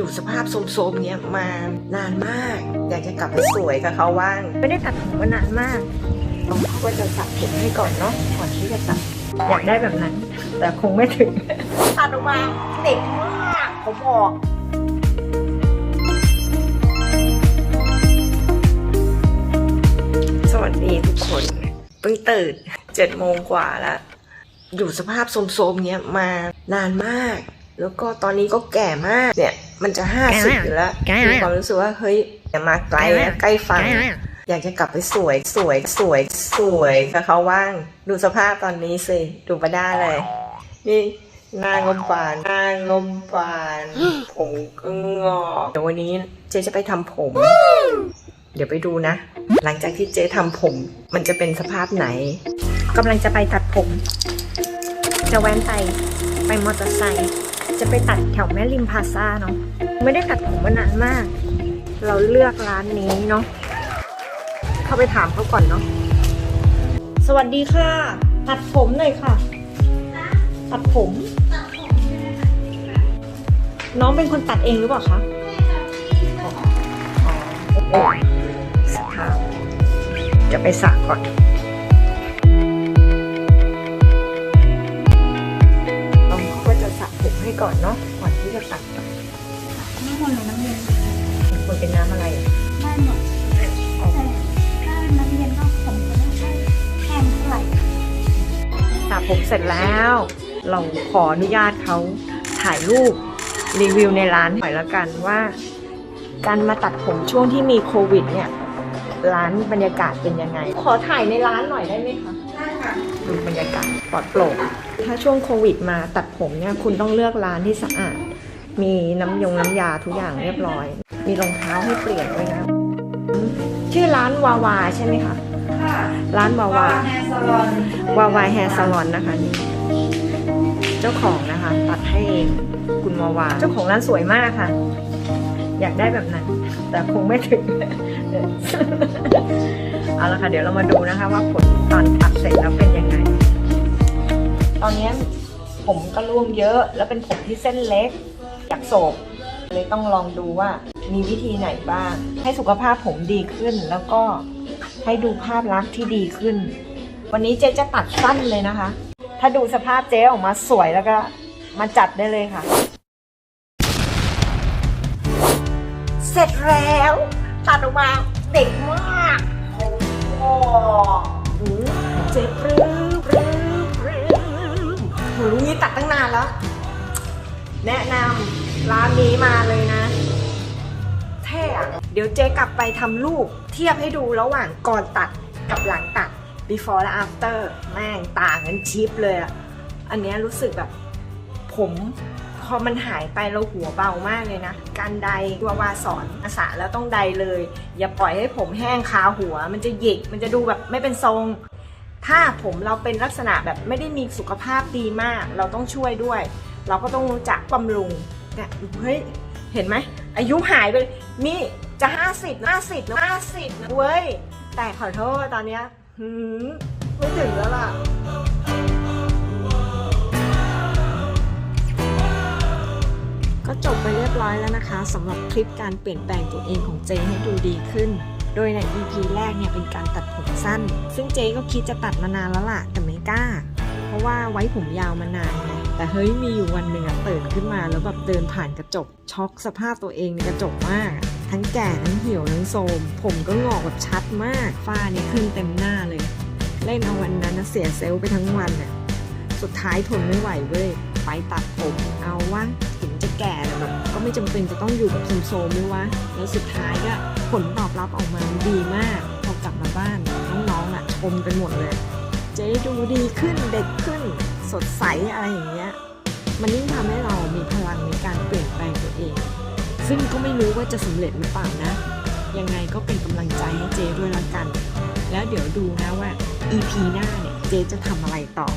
อยู่สภาพโทรมๆเนี้ยมานานมาก อยากจะกลับไปสวยกับเขาบ้าง ไม่ได้ตัดผมมานานมากต้องเขาก็จะสระผมให้ก่อนเนาะก่อนที่จะตัดอยากได้แบบนั้น แต่คงไม่ถึงตัดออกมาเด็กมากเขาบอกสวัสดีทุกคนเพิ่งตื่นเจ็ดโมงกว่าแล้ว อยู่สภาพโทรมๆเนี้ยมานานมาก แล้วก็ตอนนี้ก็แก่มากเนี่ยมันจะห้าสิบอยู่แล้วแก่แล้วมีความรู้สึกว่าเฮ้ยอย่ามาไกลแล้วใกล้ฟังอยากจะกลับไปสวยสวยสวยสวยกับเขาว่างดูสภาพตอนนี้สิดูไปได้เลย นี่หน้างมปานหน้างมปานผมก็งอกเดี๋ยววันนี้เจ๊จะไปทำผม เดี๋ยวไปดูนะ หลังจากที่เจ๊ทำผม มันจะเป็นสภาพไหนกำลังจะไปตัดผม จะแว้นไปไปมอเตอร์ไซค์ จะไปตัดแถวแม่ริมพาซาเนาะไม่ได้ตัดผมมานานมาก เราเลือกร้านนี้เนาะเข้าไปถามเขาก่อนเนาะสวัสดีค่ะ ตัดผมหน่อยค่ะ ตัดผม น้องเป็นคนตัดเองหรือเปล่าคะอ๋อสภาพจะไปสระก่อน ก่อนเนาะก่อนที่จะตัดน้ำมันหรือน้ำเย็นมันเป็นน้ำอะไรได้หมดแต่ถ้าน้ำเย็นก็ผมจะไม่ค่อยแห้งเท่าไหร่สระผมเสร็จแล้ว เราขออนุญาตเขาถ่ายรูปรีวิวในร้านหน่อยแล้วกันว่า การมาตัดผมช่วงที่มีโควิด เนี่ย ร้านบรรยากาศเป็นยังไง ขอถ่ายในร้านหน่อยได้ไหมคะได้ค่ะดูบรรยากาศปลอดโปร่ง ถ้าช่วงโควิดมาตัดผมเนี่ยคุณต้องเลือกร้านที่สะอาด มีน้ำยงน้ำยาทุกอย่างเรียบร้อย มีรองเท้าให้เปลี่ยนด้วยนะ ชื่อร้านวาวาใช่ไหมคะค่ะร้านวาวาแฮร์ซาลอนวาวายแฮร์ซาลอนนะคะนี่เจ้าของนะคะ ตัดให้เองคุณวาวา เจ้าของร้านสวยมากค่ะ อยากได้แบบนั้น แต่คงไม่ถึงเอาละค่ะ เดี๋ยวเรามาดูนะคะว่าผลตอนตัดเสร็จแล้วเป็นยังไง ตอนนี้ผมก็ร่วงเยอะ แล้วเป็นผมที่เส้นเล็กอยากโศกเลยต้องลองดูว่ามีวิธีไหนบ้าง ให้สุขภาพผมดีขึ้นแล้วก็ให้ดูภาพลักษณ์ที่ดีขึ้น วันนี้เจ๊จะตัดสั้นเลยนะคะ ถ้าดูสภาพเจ๊ออกมาสวยแล้วก็มาจัดได้เลยค่ะ เสร็จแล้วตัดออกมาเด็กมาก โอ้โหเจ๊ แล้ว แนะนำร้านนี้มาเลยนะเท่อะเดี๋ยวเจ๊กลับไปทำรูปเทียบให้ดูระหว่างก่อนตัดกับหลังตัด before และ after แม่งต่างกันชิปเลยอะอันเนี้ยรู้สึกแบบผมพอมันหายไปเราหัวเบามากเลยนะ การใดวาวาสอนอาสาแล้วต้องใดเลย อย่าปล่อยให้ผมแห้งคาหัว มันจะหยิกมันจะดูแบบไม่เป็นทรง ถ้าผมเราเป็นลักษณะแบบไม่ได้มีสุขภาพดีมาก เราต้องช่วยด้วย เราก็ต้องรู้จักบำรุงเนี่ยเฮ้ยเห็นไหมอายุหายไปนี่จะ 50 50แล้ว50นะเว้ย แต่ขอโทษตอนเนี้ยหืมไม่ถึงแล้วล่ะก็จบไปเรียบร้อยแล้วนะคะสำหรับคลิปการเปลี่ยนแปลงตัวเองของเจให้ดูดีขึ้น โดยใน EP แรกเนี่ยเป็นการตัดผมสั้น ซึ่งเจ๊ก็คิดจะตัดมานานแล้วล่ะ แต่ไม่กล้า เพราะว่าไว้ผมยาวมานานไงแต่เฮ้ยมีอยู่วันหนึ่งอะตื่นขึ้นมาแล้วแบบเดินผ่านกระจก ช็อกสภาพตัวเองในกระจกมาก ทั้งแก่ทั้งเหี่ยวทั้งโทรมผมก็งอกแบบชัดมากฝ้านี่ขึ้นเต็มหน้าเลย เล่นเอาวันนั้นเสียเซลล์ไปทั้งวันอะสุดท้ายทนไม่ไหวเว้ยไปตัดผมเอาวะถึงจะ แก่แต่แบบก็ไม่จำเป็นจะต้องอยู่แบบโซมๆด้วยวะแล้วสุดท้ายก็ผลตอบรับออกมาดีมากพอกลับมาบ้านน้องๆอะชมกันหมดเลยเจ๊ดูดีขึ้นเด็กขึ้นสดใสอะไรอย่างเงี้ยมันยิ่งทำให้เรามีพลังในการเปลี่ยนแปลงตัวเอง ซึ่งก็ไม่รู้ว่าจะสำเร็จหรือเปล่านะ ยังไงก็เป็นกำลังใจให้เจด้วยละกัน แล้วเดี๋ยวดูนะว่า EP หน้าเนี่ยเจจะทำอะไรต่อ